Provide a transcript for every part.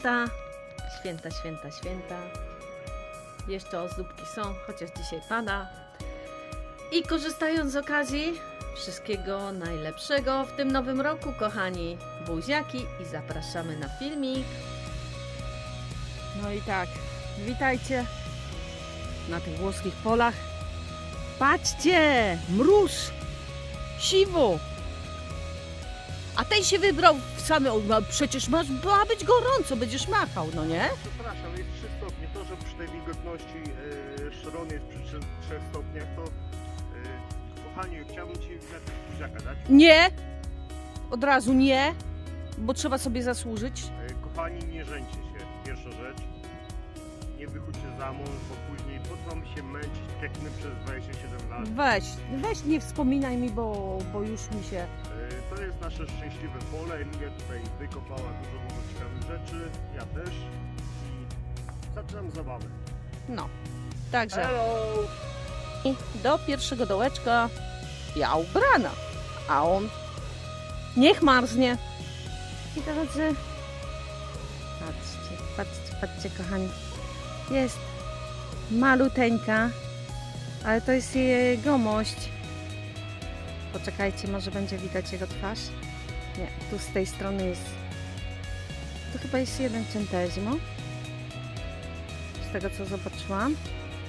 święta, święta, święta, święta. Jeszcze ozdóbki są, chociaż dzisiaj pada. I korzystając z okazji, wszystkiego najlepszego w tym nowym roku, kochani buziaki i zapraszamy na filmik. No i tak, witajcie na tych włoskich polach. Patrzcie, mróz, siwo. A ten się wybrał w same, no przecież masz, ma być gorąco, będziesz machał, no nie? Przepraszam, jest 3 stopnie. To, że przy tej wilgotności yy, szron jest przy 3, 3 stopniach, to yy, kochani, chciałbym Ci najpierw buziaka dać. Nie, od razu nie, bo trzeba sobie zasłużyć. Yy, kochani, nie żeńcie się, pierwsza rzecz. Nie wychodźcie za mąż, bo później po co mamy się męczyć, tak jak my przez 27 lat. Weź, weź nie wspominaj mi, bo, bo już mi się... Yy, to jest nasze szczęśliwe pole. Emilia tutaj wykopała dużo dużo ciekawych rzeczy, ja też. I zaczynam zabawę. No, także Hello! do pierwszego dołeczka ja ubrana, a on niech marznie. I drodzy, patrzcie, patrzcie, patrzcie kochani, jest maluteńka, ale to jest jegomość. Poczekajcie, może będzie widać jego twarz. Nie, tu z tej strony jest, to chyba jest jeden centezimo. Z tego co zobaczyłam.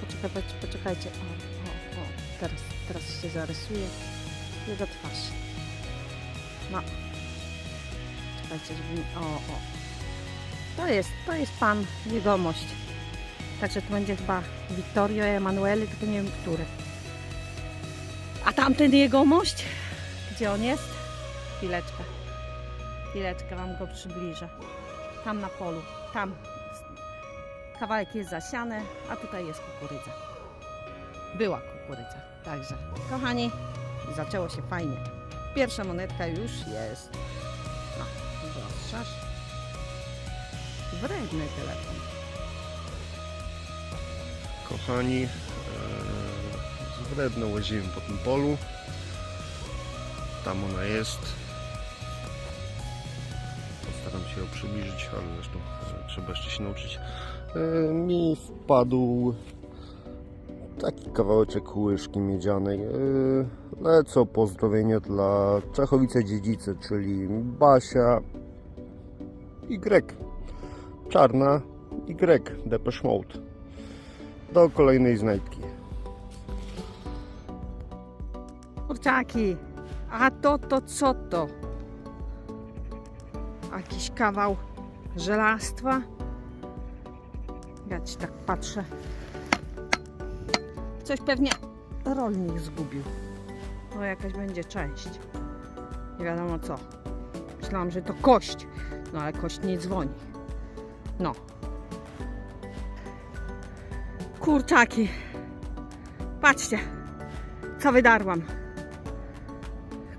Poczekaj, poczekaj, poczekajcie. O, o, o. Teraz, teraz się zarysuje jego twarz. No. Czekajcie, żeby. O, o. To jest, to jest pan jegomość. Także to będzie chyba Vittorio Emanuele, tylko nie wiem który. A tamten jegomość? Gdzie on jest? Chwileczkę. Chwileczkę wam go przybliżę. Tam na polu. Tam. Kawałek jest zasiany, a tutaj jest kukurydza. Była kukurydza. Także, kochani, zaczęło się fajnie. Pierwsza monetka już jest. No, zastrzasz. Wredny telefon. Kochani, e, z wredno łaziłem po tym polu. Tam ona jest. Postaram się ją przybliżyć, ale zresztą e, trzeba jeszcze się nauczyć. E, Mi wpadł taki kawałeczek łyżki miedzianej. Lecą pozdrowienia dla Czechowice Dziedzicy, czyli Basia Y. Czarna Y. Depeche Mode do kolejnej znajdki. Kurczaki, a to to co to? Jakiś kawał żelastwa? Ja ci tak patrzę. Coś pewnie rolnik zgubił. No jakaś będzie część. Nie wiadomo co. Myślałam, że to kość. No ale kość nie dzwoni. No. Kurczaki. Patrzcie, co wydarłam.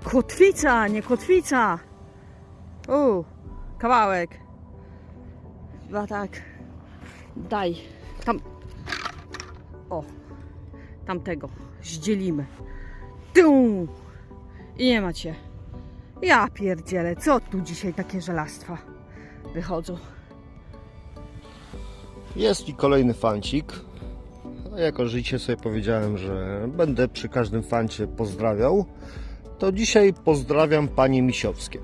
Kotwica, nie kotwica. U, kawałek. Chyba tak. Daj. Tam. O. Tamtego. Zdzielimy. Tu. I nie macie. Ja pierdzielę, co tu dzisiaj takie żelastwa wychodzą. Jest i kolejny fancik. A jako życie sobie powiedziałem, że będę przy każdym fancie pozdrawiał, to dzisiaj pozdrawiam panie Misiowskie.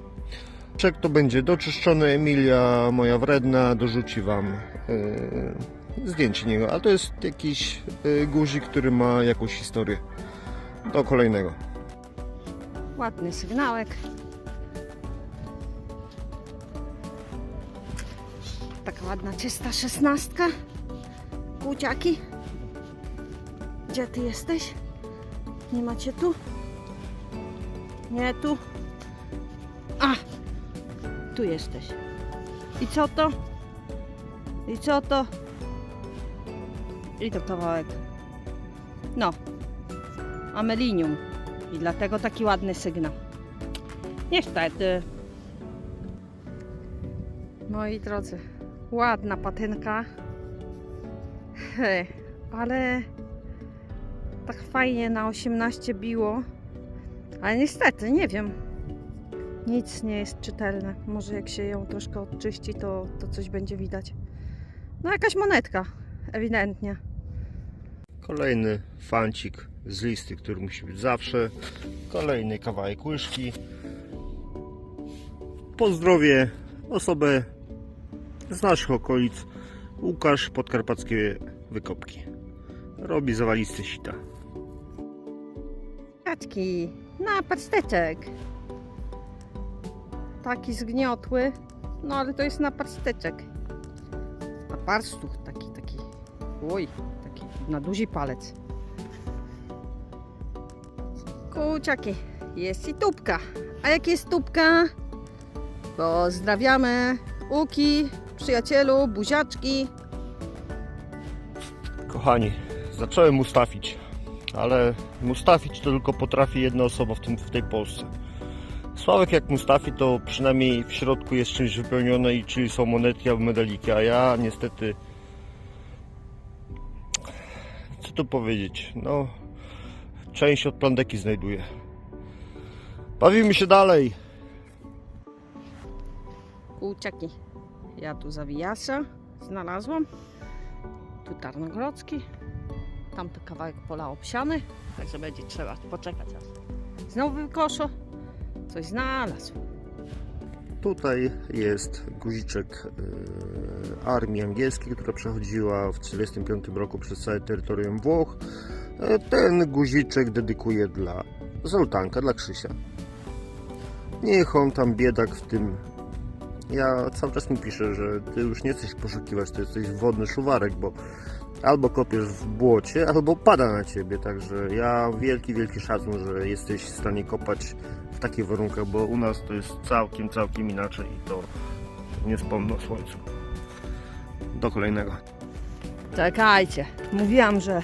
Czek to będzie doczyszczony, Emilia, moja wredna, dorzuci wam yy, zdjęcie niego, a to jest jakiś yy, guzik, który ma jakąś historię. Do kolejnego. Ładny sygnałek. Taka ładna, czysta szesnastka. Kłuciaki. Gdzie ty jesteś? Nie macie tu? Nie tu? A! Tu jesteś. I co to? I co to? I to kawałek. No. Amelinium. I dlatego taki ładny sygnał. Niestety. Moi drodzy, ładna patynka. He, ale tak fajnie na 18 biło. Ale niestety, nie wiem. Nic nie jest czytelne. Może jak się ją troszkę odczyści, to, to coś będzie widać. No jakaś monetka, ewidentnie. Kolejny fancik z listy, który musi być zawsze. Kolejny kawałek łyżki. Pozdrowię osobę z naszych okolic. Łukasz Podkarpackie Wykopki. Robi zawaliste sita. Na pasteczek. Taki zgniotły, no ale to jest na pasteczek. Na parstuch taki, taki. Oj, taki na duży palec. Kuciaki, jest i tubka. A jak jest tubka? Pozdrawiamy. Uki, przyjacielu, buziaczki. Kochani, zacząłem mustafić, ale mustafić to tylko potrafi jedna osoba w, tym, w tej Polsce. Sławek jak mustafi to przynajmniej w środku jest czymś wypełnione i czyli są monetki albo medaliki, a ja niestety co tu powiedzieć, no część od plandeki znajduję. Bawimy się dalej. Kuciaki. Ja tu zawijasa znalazłam. Tu Tarnogrodzki. Tam to kawałek pola obsiany. Także będzie trzeba poczekać aż znowu wykoszo. Coś znalazł. Tutaj jest guziczek e, armii angielskiej, która przechodziła w 1945 roku przez całe terytorium Włoch. E, Ten guziczek dedykuję dla Zoltanka, dla Krzysia. Niech on tam biedak w tym. Ja cały czas mu piszę, że ty już nie chcesz poszukiwać, to jesteś wodny szuwarek, bo albo kopiesz w błocie, albo pada na ciebie. Także ja wielki, wielki szacun, że jesteś w stanie kopać w takich warunkach, bo u nas to jest całkiem, całkiem inaczej i to nie wspomnę o słońcu. Do kolejnego. Czekajcie. Mówiłam, że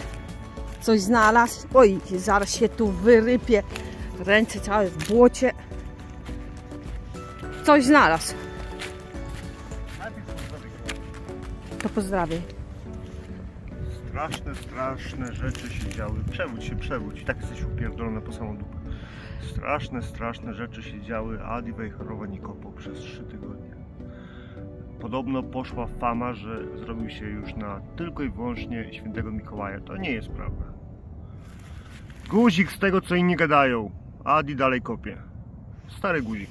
coś znalazł. Oj, zaraz się tu wyrypie. Ręce całe w błocie. Coś znalazł. To pozdrawiam. Straszne, straszne rzeczy się działy. Przewódź się, przewódź. I tak jesteś upierdolony po samą dupę. Straszne, straszne rzeczy się działy. Adi Wejherowa nie kopał przez 3 tygodnie. Podobno poszła fama, że zrobił się już na tylko i wyłącznie świętego Mikołaja. To nie jest prawda. Guzik z tego, co inni gadają. Adi dalej kopie. Stary guzik.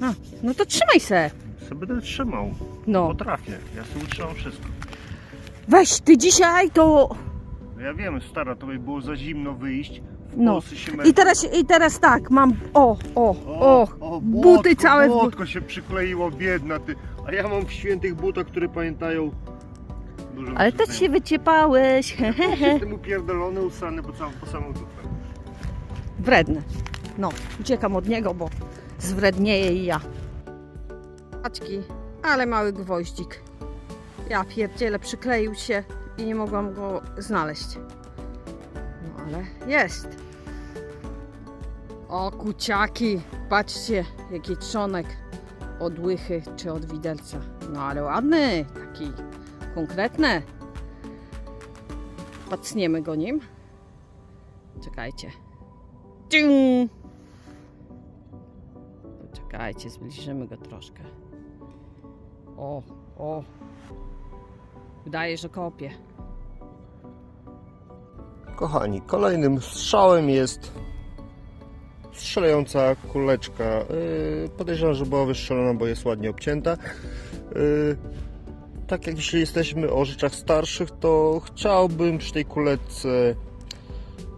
A, no to trzymaj se. Sobie będę trzymał. No. Potrafię. Ja sobie utrzymam wszystko. Weź ty dzisiaj to. No ja wiem, stara, to by było za zimno wyjść. No. Się I teraz, I teraz tak, mam. O, o, o. buty całe w bu- Błotko się przykleiło, biedna ty. A ja mam w świętych butach, które pamiętają. Dużo Ale też się wyciepałeś. he, he, he. Jestem upierdolony, usrany po, całą, po samą dupę. Wredny. No, uciekam od niego, bo zwrednieje i ja. Paczki, ale mały gwoździk. Ja pierdzielę, przykleił się i nie mogłam go znaleźć. No ale jest. O kuciaki, patrzcie jaki trzonek od łychy czy od widelca. No ale ładny, taki konkretny. Pacniemy go nim. Czekajcie. Ciu! Czekajcie, zbliżymy go troszkę. O, o. Wydaje, że kopie. Kochani, kolejnym strzałem jest strzelająca kuleczka. Yy, podejrzewam, że była wystrzelona, bo jest ładnie obcięta. Yy, tak jak jeśli jesteśmy o rzeczach starszych, to chciałbym przy tej kuleczce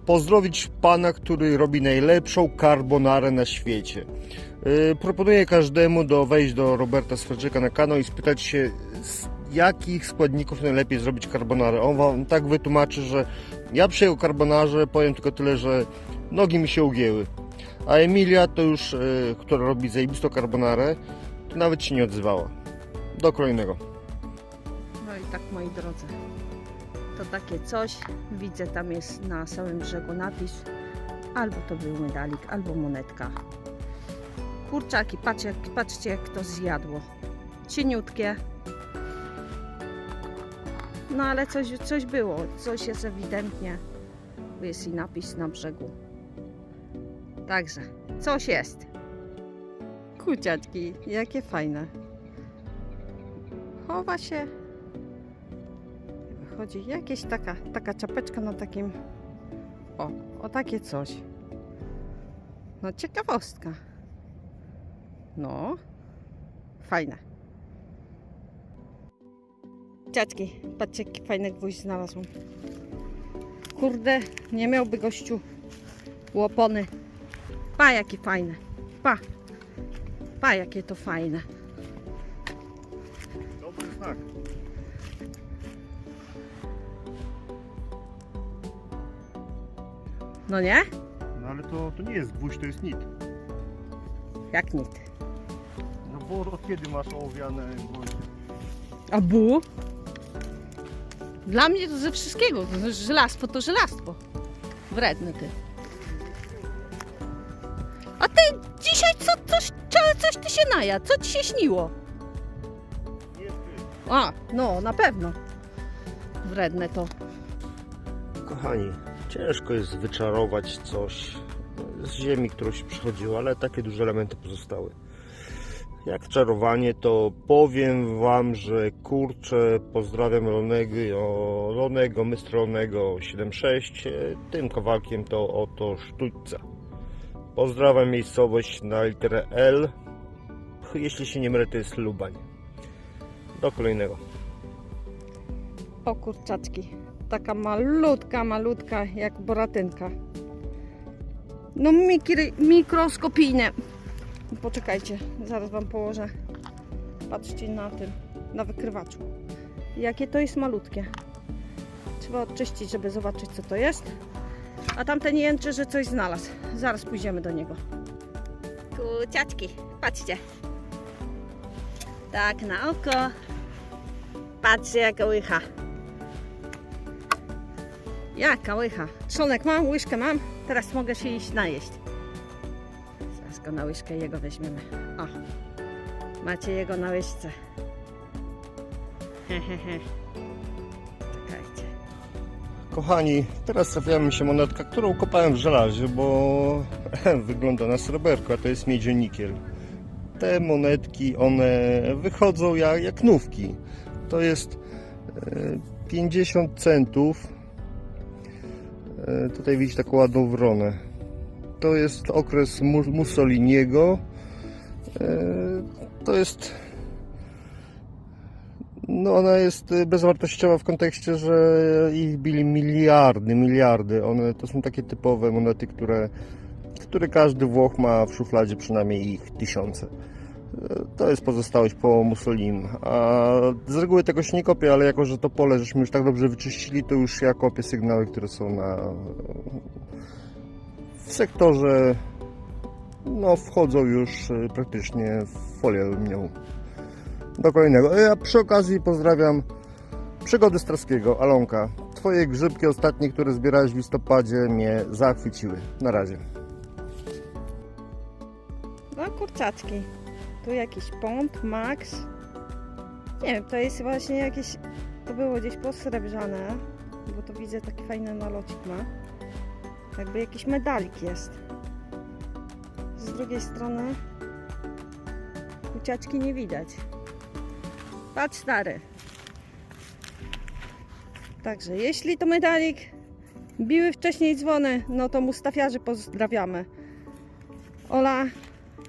pozdrowić pana, który robi najlepszą carbonarę na świecie. Yy, proponuję każdemu do wejść do Roberta Swerczyka na kanał i spytać się, jakich składników najlepiej zrobić carbonarę. On wam tak wytłumaczy, że ja przy jego carbonarze powiem tylko tyle, że nogi mi się ugięły. A Emilia to już, yy, która robi zajebistą carbonarę, to nawet się nie odzywała. Do kolejnego. No i tak moi drodzy. To takie coś. Widzę tam jest na samym brzegu napis. Albo to był medalik, albo monetka. Kurczaki, patrzcie, patrzcie jak to zjadło. Cieniutkie. No ale coś, coś było, coś jest ewidentnie. Jest i napis na brzegu. Także coś jest. Kuciaczki, jakie fajne. Chowa się. Wychodzi jakieś taka, taka czapeczka na takim. O, o takie coś. No ciekawostka. No, fajne. Ciaczki, patrzcie jaki fajny gwóźdź znalazłam. Kurde, nie miałby gościu łopony. Pa, jakie fajne. Pa. Pa, jakie to fajne. Dobry znak. No nie? No ale to, to nie jest gwóźdź, to jest nit. Jak nic. No bo od kiedy masz ołowiane gwoździe? A bu? Dla mnie to ze wszystkiego. To Żelastwo to żelastwo. Wredny ty. A ty dzisiaj co, coś, co- coś ty się najadł? Co ci się śniło? A, no na pewno. Wredne to. Kochani, ciężko jest wyczarować coś z ziemi, którą się przychodziło, ale takie duże elementy pozostały. Jak czarowanie, to powiem Wam, że kurczę, pozdrawiam Lonego, Mr. Lonego 76, e, tym kawałkiem to oto sztućca. Pozdrawiam miejscowość na literę L, jeśli się nie mylę, to jest Lubań. Do kolejnego. O kurczaczki. Taka malutka, malutka jak boratynka. No mikroskopijne. Poczekajcie, zaraz wam położę. Patrzcie na tym, na wykrywaczu. Jakie to jest malutkie. Trzeba odczyścić, żeby zobaczyć co to jest. A tamten jęczy, że coś znalazł. Zaraz pójdziemy do niego. Kuciaczki, patrzcie. Tak na oko. Patrzcie jaka łycha. Jaka łycha. Trzonek mam, łyżkę mam. Teraz mogę się iść najeść. Na łyżkę jego weźmiemy. O. Macie jego na łyżce. Czekajcie. Kochani, teraz trafiła mi się monetka, którą kopałem w żelazie, bo wygląda na sreberko, a to jest miedzionikiel. Te monetki, one wychodzą jak, jak nówki. To jest e, 50 centów. E, Tutaj widzicie taką ładną wronę. To jest okres Mu- Mussoliniego. E, To jest no ona jest bezwartościowa w kontekście, że ich bili miliardy, miliardy. One to są takie typowe monety, które, które każdy Włoch ma w szufladzie przynajmniej ich tysiące. Y, To jest pozostałość po Mussolinim. A z reguły tego się nie kopię, ale jako, że to pole żeśmy już tak dobrze wyczyścili, to już ja kopię sygnały, które są na w sektorze no wchodzą już y, praktycznie w folię aluminiową do kolejnego. Ja przy okazji pozdrawiam przygody Straskiego, Alonka. Twoje grzybki ostatnie, które zbierałeś w listopadzie mnie zachwyciły. Na razie. No kurczaczki. Tu jakiś pąd, max. Nie wiem, to jest właśnie jakieś... To było gdzieś posrebrzane. Bo to widzę taki fajny nalocik ma. Jakby jakiś medalik jest. Z drugiej strony kuciaczki nie widać. Patrz stary. Także jeśli to medalik biły wcześniej dzwony, no to Mustafiarzy pozdrawiamy. Ola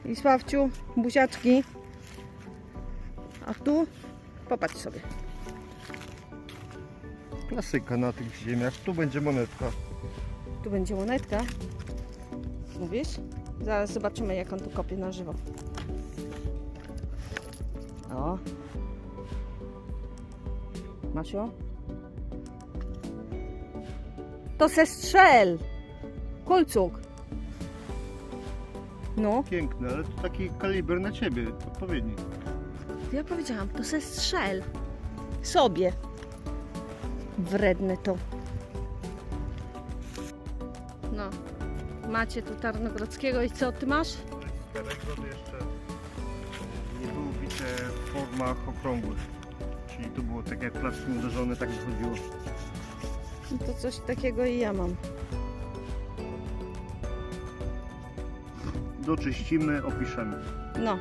i Sławciu, buziaczki. A tu popatrz sobie. Klasyka na tych ziemiach. Tu będzie monetka. Tu będzie monetka. Mówisz? Zaraz zobaczymy jak on tu kopie na żywo. O. Masiu? To se strzel! Kolcuk! No, Piękne, ale to taki kaliber na ciebie, odpowiedni. ja powiedziałam, to se strzel. Sobie. Wredne to. Macie tu Tarnogrodzkiego i co ty masz? Karegrody jeszcze nie były bite w formach okrągłych. Czyli to było tak jak plackiem uderzone, tak wychodziło. No to coś takiego i ja mam. doczyścimy, opiszemy. No,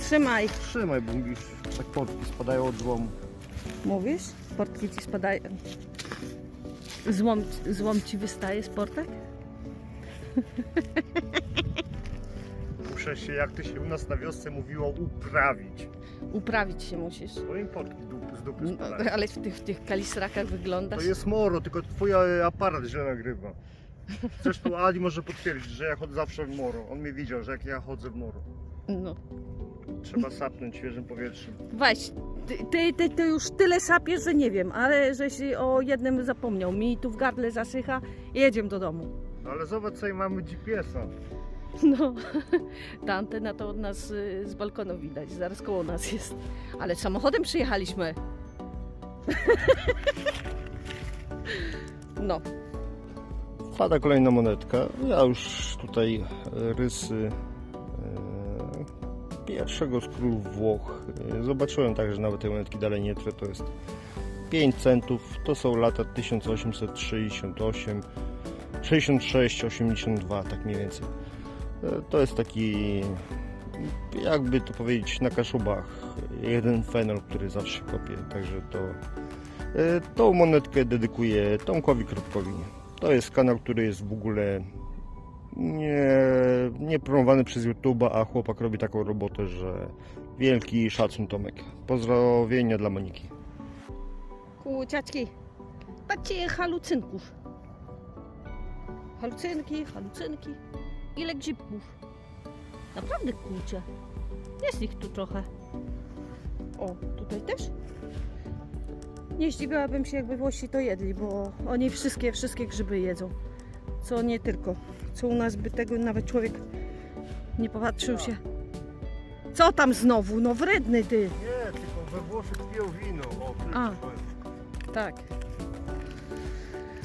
trzymaj. Trzymaj, bo mówisz, tak portki spadają od złomu. Mówisz? Portki ci spadają. Złom, złom ci wystaje z portek? Muszę się, jak to się u nas na wiosce mówiło, uprawić. Uprawić się musisz. Bo im portki dup, z dupy No, spadają. ale w tych, w tych kalisrakach wyglądasz. To jest moro, tylko twój e, aparat źle nagrywa. Zresztą Ali może potwierdzić, że ja chodzę zawsze w moro. On mnie widział, że jak ja chodzę w moro. No. Trzeba sapnąć świeżym powietrzem. Weź, ty, ty, ty, ty już tyle sapiesz, że nie wiem, ale żeś o jednym zapomniał. Mi tu w gardle zasycha jedziemy do domu. Ale zobacz, co mamy GPS-a. No, ta antena to od nas y, z balkonu widać, zaraz koło nas jest. Ale samochodem przyjechaliśmy. No, Wpada kolejna monetka. Ja już tutaj e, rysy e, pierwszego z królów Włoch. e, Zobaczyłem także że nawet te monetki dalej nie trę. To jest 5 centów. To są lata 1868, 66, 82, tak mniej więcej. E, To jest taki, jakby to powiedzieć, na kaszubach jeden fenol, który zawsze się kopie. Także to e, tą monetkę dedykuję Tomkowi Kropkowi. To jest kanał, który jest w ogóle nie, nie promowany przez YouTube'a, a chłopak robi taką robotę, że wielki szacun Tomek. Pozdrowienia dla Moniki. Kłuciaczki, patrzcie halucynków. Halucynki, halucynki. Ile grzybków. Naprawdę kurczę. Jest ich tu trochę. O, tutaj też? Nie zdziwiłabym się, jakby Włosi to jedli, bo oni wszystkie, wszystkie grzyby jedzą. Co nie tylko. Co u nas by tego nawet człowiek nie popatrzył się. Co tam znowu? No wredny ty. Nie, tylko we Włoszech piją wino. O, A. Tak.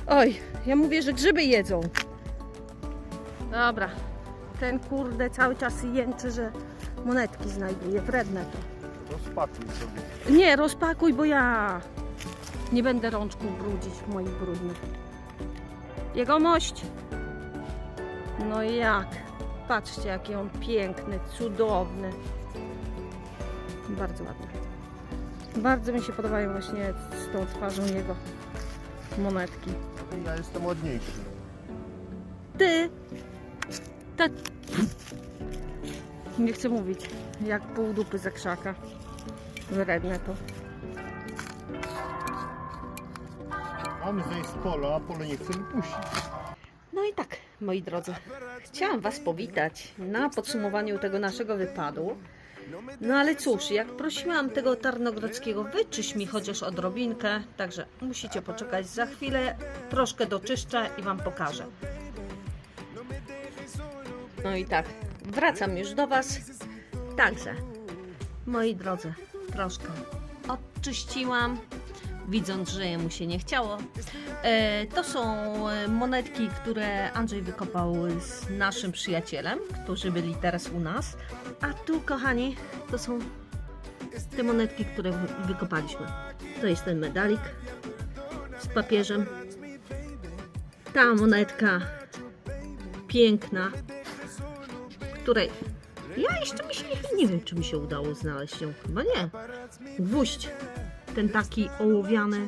Oj, ja mówię, że grzyby jedzą. Dobra. Ten kurde cały czas jęczy, że monetki znajduje. Wredne to. Rozpakuj sobie. Nie, rozpakuj, bo ja nie będę rączków brudzić moich brudnych. Jegomość! No jak? Patrzcie, jaki on piękny, cudowny. Bardzo ładny. Bardzo mi się podobają właśnie z tą twarzą jego monetki. Ja jestem ładniejszy. Ty! Ta... Nie chcę mówić, jak pół dupy za krzaka. Wredne to. Mamy zejść z pola, a pole nie chce wypuścić. No i tak, moi drodzy, chciałam Was powitać na podsumowaniu tego naszego wypadu. No ale cóż, jak prosiłam tego Tarnogrodzkiego, wyczyść mi chociaż odrobinkę, także musicie poczekać za chwilę, troszkę doczyszczę i Wam pokażę. No i tak, wracam już do Was. Także, moi drodzy, troszkę odczyściłam, widząc, że jemu się nie chciało. E, To są monetki, które Andrzej wykopał z naszym przyjacielem, którzy byli teraz u nas. A tu, kochani, to są te monetki, które wy- wykopaliśmy. To jest ten medalik z papieżem. Ta monetka piękna, której ja jeszcze mi się nie, wiem, czy mi się udało znaleźć ją. Chyba nie. Gwóźdź, ten taki ołowiany,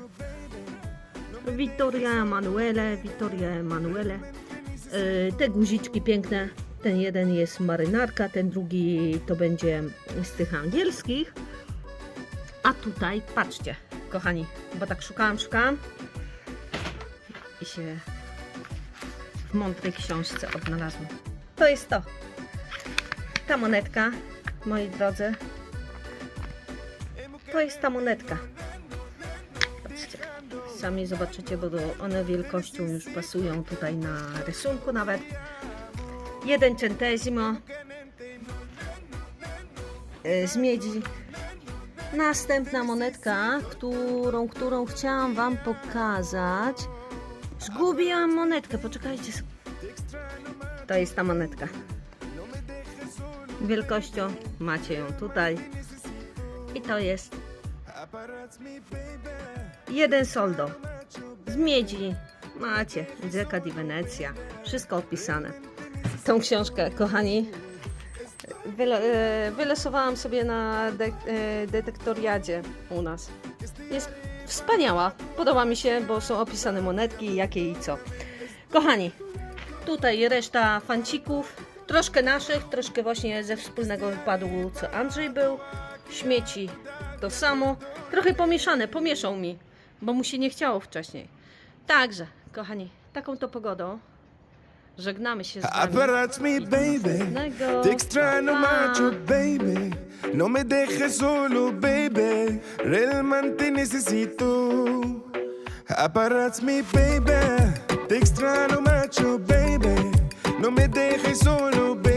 Vittoria Emanuele, Vittoria Emanuele. E, Te guziczki piękne. Ten jeden jest marynarka, ten drugi to będzie z tych angielskich. A tutaj, patrzcie, kochani, bo tak szukałam, szukałam i się w mądrej książce odnalazłam. To jest to. Ta monetka, moi drodzy. To jest ta monetka. Patrzcie. Sami zobaczycie, bo one wielkością już pasują tutaj na rysunku nawet. Jeden centesimo e, z miedzi. Następna monetka, którą, którą chciałam Wam pokazać. Zgubiłam monetkę, poczekajcie. To jest ta monetka. Wielkością macie ją tutaj. I to jest Jeden soldo z miedzi. Macie Zeka di Wenecja. Wszystko opisane. Tą książkę, kochani, e, wylosowałam sobie na de, e, detektoriadzie u nas. Jest wspaniała. Podoba mi się, bo są opisane monetki, jakie i co. Kochani, tutaj reszta fancików. Troszkę naszych, troszkę właśnie ze wspólnego wypadu, co Andrzej był. Śmieci to samo. Trochę pomieszane, pomieszał mi, bo mu się nie chciało wcześniej. Także, kochani, taką to pogodą żegnamy się z wami. Baby. Następnego. Te extraño Pa. macho, baby. No me dejes solo, baby. Realmente necesito. Me, baby. Te extraño macho, baby. No me dejes solo, baby. Realmente necesito.